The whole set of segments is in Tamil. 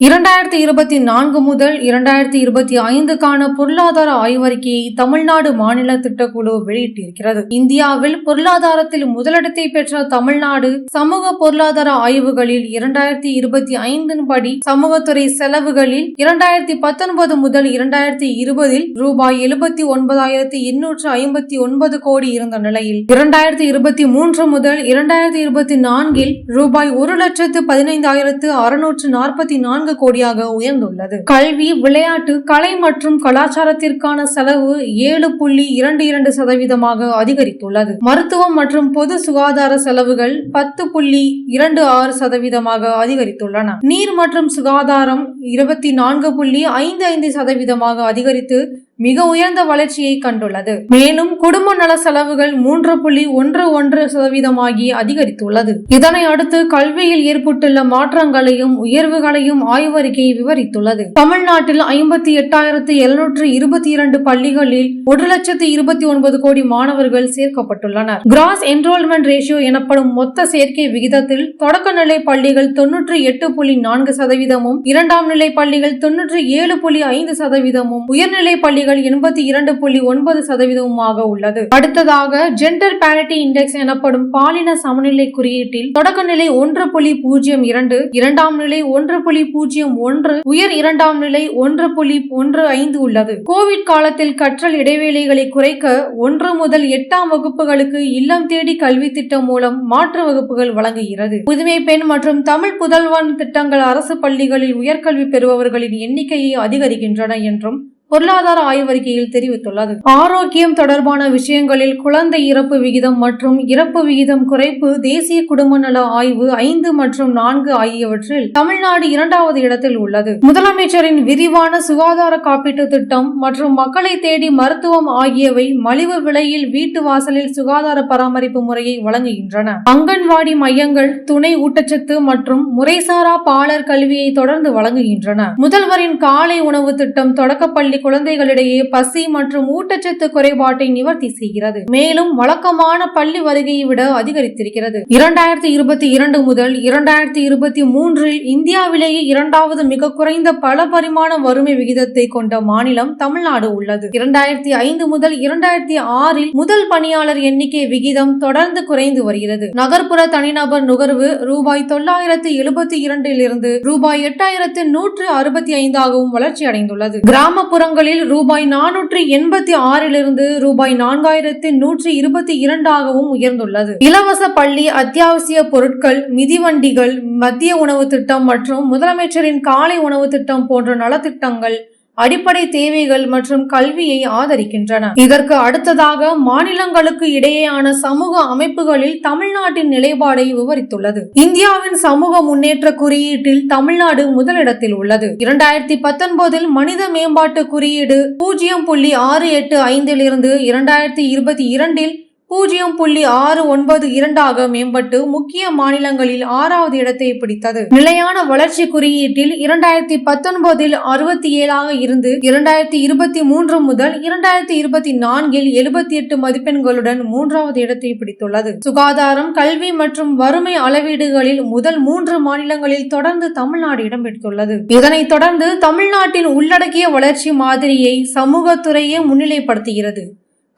இரண்டாயிரத்தி இருபத்தி நான்கு முதல் இரண்டாயிரத்தி இருபத்தி ஐந்துக்கான பொருளாதார ஆய்வறிக்கையை தமிழ்நாடு மாநில திட்டக்குழு வெளியிட்டிருக்கிறது. இந்தியாவில் பொருளாதாரத்தில் முதலிடத்தை பெற்ற தமிழ்நாடு சமூக பொருளாதார ஆய்வுகளில் இரண்டாயிரத்தி இருபத்தி ஐந்தின் படி சமூகத்துறை செலவுகளில் இரண்டாயிரத்தி பத்தொன்பது முதல் இரண்டாயிரத்தி இருபதில் ரூபாய் எழுபத்தி ஒன்பதாயிரத்தி எண்ணூற்று ஐம்பத்தி ஒன்பது கோடி இருந்த நிலையில் இரண்டாயிரத்தி இருபத்தி மூன்று முதல் இரண்டாயிரத்தி இருபத்தி நான்கில் ரூபாய் ஒரு லட்சத்து பதினைந்தாயிரத்து அறுநூற்று நாற்பத்தி நான்கு கோடியாக உயர்ந்துள்ளது. கல்வி விளையாட்டு கலை மற்றும் கலாச்சாரத்திற்கான செலவு ஏழு புள்ளி இரண்டு இரண்டு சதவீதமாக அதிகரித்துள்ளது. மருத்துவம் மற்றும் பொது சுகாதார செலவுகள் பத்து புள்ளி இரண்டு ஆறு சதவீதமாக அதிகரித்துள்ளன. நீர் மற்றும் சுகாதாரம் இருபத்தி நான்கு புள்ளி ஐந்து ஐந்து சதவீதமாக அதிகரித்து மிக உயர்ந்த வளர்ச்சியை கண்டுள்ளது. மேலும் குடும்ப நல செலவுகள் மூன்று புள்ளி ஒன்று ஒன்று சதவீதமாகி அதிகரித்துள்ளது. இதனை அடுத்து கல்வியில் ஏற்பட்டுள்ள மாற்றங்களையும் உயர்வுகளையும் ஆய்வறிக்கை விவரித்துள்ளது. தமிழ்நாட்டில் ஐம்பத்தி எட்டாயிரத்து எழுநூற்று இருபத்தி இரண்டு பள்ளிகளில் ஒரு லட்சத்து இருபத்தி ஒன்பது கோடி மாணவர்கள் சேர்க்கப்பட்டுள்ளனர். கிராஸ் என்ரோல்மெண்ட் ரேஷியோ எனப்படும் மொத்த சேர்க்கை விகிதத்தில் தொடக்கநிலை பள்ளிகள் தொன்னூற்றி எட்டு புள்ளி நான்கு சதவீதமும் இரண்டாம் நிலை பள்ளிகள் தொன்னூற்றி ஏழு புள்ளி ஐந்து சதவீதமும் உயர்நிலை பள்ளிகள் எண்பத்தி இரண்டு புள்ளி ஒன்பது சதவீதமாக உள்ளது. அடுத்ததாக ஜெண்டர் பேரிட்டி இண்டெக்ஸ் எனப்படும் பாலின சமநிலை குறியீட்டில் தொடக்க நிலை ஒன்று புள்ளி பூஜ்ஜியம் இரண்டு இரண்டாம் நிலை ஒன்று புள்ளி பூஜ்ஜியம் ஒன்று உயர் இரண்டாம் நிலை ஒன்று புள்ளி ஒன்று ஐந்து உள்ளது. கோவிட் காலத்தில் கற்றல் இடைவேளைகளை குறைக்க ஒன்று முதல் எட்டாம் வகுப்புகளுக்கு இல்லம் தேடி கல்வி திட்டம் மூலம் மாற்று வகுப்புகள் வழங்குகிறது. புதுமை பெண் மற்றும் தமிழ் புதல்வன் திட்டங்கள் அரசு பள்ளிகளில் உயர்கல்வி பெறுபவர்களின் எண்ணிக்கையை அதிகரிக்கின்றன என்றும் பொருளாதார ஆய்வறிக்கையில் தெரிவித்துள்ளது. ஆரோக்கியம் தொடர்பான விஷயங்களில் குழந்தை இறப்பு விகிதம் மற்றும் இறப்பு விகிதம் குறைப்பு தேசிய குடும்ப நல ஆய்வு ஐந்து மற்றும் நான்கு ஆகியவற்றில் தமிழ்நாடு இரண்டாவது இடத்தில் உள்ளது. முதலமைச்சரின் விரிவான சுகாதார காப்பீட்டு திட்டம் மற்றும் மக்களை தேடி மருத்துவம் ஆகியவை மலிவு விலையில் வீட்டு வாசலில் சுகாதார பராமரிப்பு முறையை வழங்குகின்றன. அங்கன்வாடி மையங்கள் துணை ஊட்டச்சத்து மற்றும் முறைசாரா பாலர் கல்வியை தொடர்ந்து வழங்குகின்றன. முதல்வரின் காலை உணவு திட்டம் தொடக்கப்பள்ளி குழந்தைகளிடையே பசி மற்றும் ஊட்டச்சத்து குறைபாட்டை நிவர்த்தி செய்கிறது. மேலும் வழக்கமான பள்ளி வருகையை விட அதிகரித்திருக்கிறது. இரண்டாயிரத்தி இருபத்தி இரண்டு முதல் இரண்டாயிரத்தி இருபத்தி மூன்றில் இந்தியாவிலேயே இரண்டாவது மிக குறைந்த பல பரிமாண வறுமை விகிதத்தை கொண்ட மாநிலம் தமிழ்நாடு உள்ளது. இரண்டாயிரத்தி ஐந்து முதல் இரண்டாயிரத்தி ஆறில் முதல் பணியாளர் எண்ணிக்கை விகிதம் தொடர்ந்து குறைந்து வருகிறது. நகர்ப்புற தனிநபர் நுகர்வு ரூபாய் தொள்ளாயிரத்து எழுபத்தி இரண்டில் இருந்து ரூபாய் எட்டாயிரத்து நூற்று அறுபத்தி ஐந்தாகவும் வளர்ச்சி அடைந்துள்ளது கிராமப்புற மாதங்களில் ரூபாய் நானூற்று எண்பத்தி ஆறிலிருந்து ரூபாய் நான்காயிரத்து நூற்றி இருபத்தி இரண்டாகவும் உயர்ந்துள்ளது. இலவச பள்ளி அத்தியாவசிய பொருட்கள் மிதிவண்டிகள் மத்திய உணவு திட்டம் மற்றும் முதலமைச்சரின் காலை உணவு திட்டம் போன்ற நலத்திட்டங்கள் அடிப்படை தேவைகள் மற்றும் கல்வியை ஆதரிக்கின்றன. இதற்கு அடுத்ததாக மாநிலங்களுக்கு இடையேயான சமூக அமைப்புகளில் தமிழ்நாட்டின் நிலைப்பாடை விவரித்துள்ளது. இந்தியாவின் சமூக முன்னேற்ற குறியீட்டில் தமிழ்நாடு முதலிடத்தில் உள்ளது. இரண்டாயிரத்தி பத்தொன்பதில் மனித மேம்பாட்டு குறியீடு பூஜ்ஜியம் புள்ளி ஆறு எட்டு ஐந்திலிருந்து இரண்டாயிரத்தி இருபத்தி இரண்டில் பூஜ்ஜியம் புள்ளி ஆறு ஒன்பது இரண்டாக மேம்பட்டு முக்கிய மாநிலங்களில் ஆறாவது இடத்தை பிடித்தது. நிலையான வளர்ச்சி குறியீட்டில் இரண்டாயிரத்தி பத்தொன்பதில் அறுபத்தி ஏழாக இருந்து இரண்டாயிரத்தி இருபத்தி மூன்று முதல் இரண்டாயிரத்தி இருபத்தி நான்கில் எழுபத்தி எட்டு மதிப்பெண்களுடன் மூன்றாவது இடத்தை பிடித்துள்ளது. சுகாதாரம் கல்வி மற்றும் வறுமை அளவீடுகளில் முதல் மூன்று மாநிலங்களில் தொடர்ந்து தமிழ்நாடு இடம்பெற்றுள்ளது. இதனைத் தொடர்ந்து தமிழ்நாட்டின் உள்ளடக்கிய வளர்ச்சி மாதிரியை சமூகத்துறையே முன்னிலைப்படுத்துகிறது.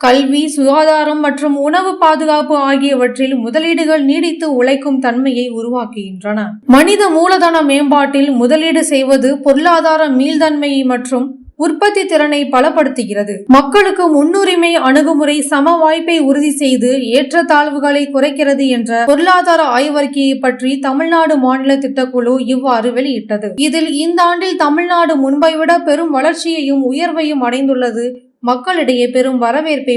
கல்வி சுகாதாரம் மற்றும் உணவு பாதுகாப்பு ஆகியவற்றில் முதலீடுகள் நீடித்து உழைக்கும் தன்மையை உருவாக்குகின்றன. மனித மூலதன மேம்பாட்டில் முதலீடு செய்வது பொருளாதார மீள்தன்மையை மற்றும் உற்பத்தி திறனை பலப்படுத்துகிறது. மக்களுக்கு முன்னுரிமை அணுகுமுறை சம வாய்ப்பை உறுதி செய்து ஏற்றத்தாழ்வுகளை குறைக்கிறது என்ற பொருளாதார ஆய்வறிக்கையை பற்றி தமிழ்நாடு மாநில திட்டக்குழு இவ்வாறு வெளியிட்டது. இதில் இந்த ஆண்டில் தமிழ்நாடு முன்பை விட பெரும் வளர்ச்சியையும் உயர்வையும் அடைந்துள்ளது மக்களிடையே பெரும் வரவேற்பை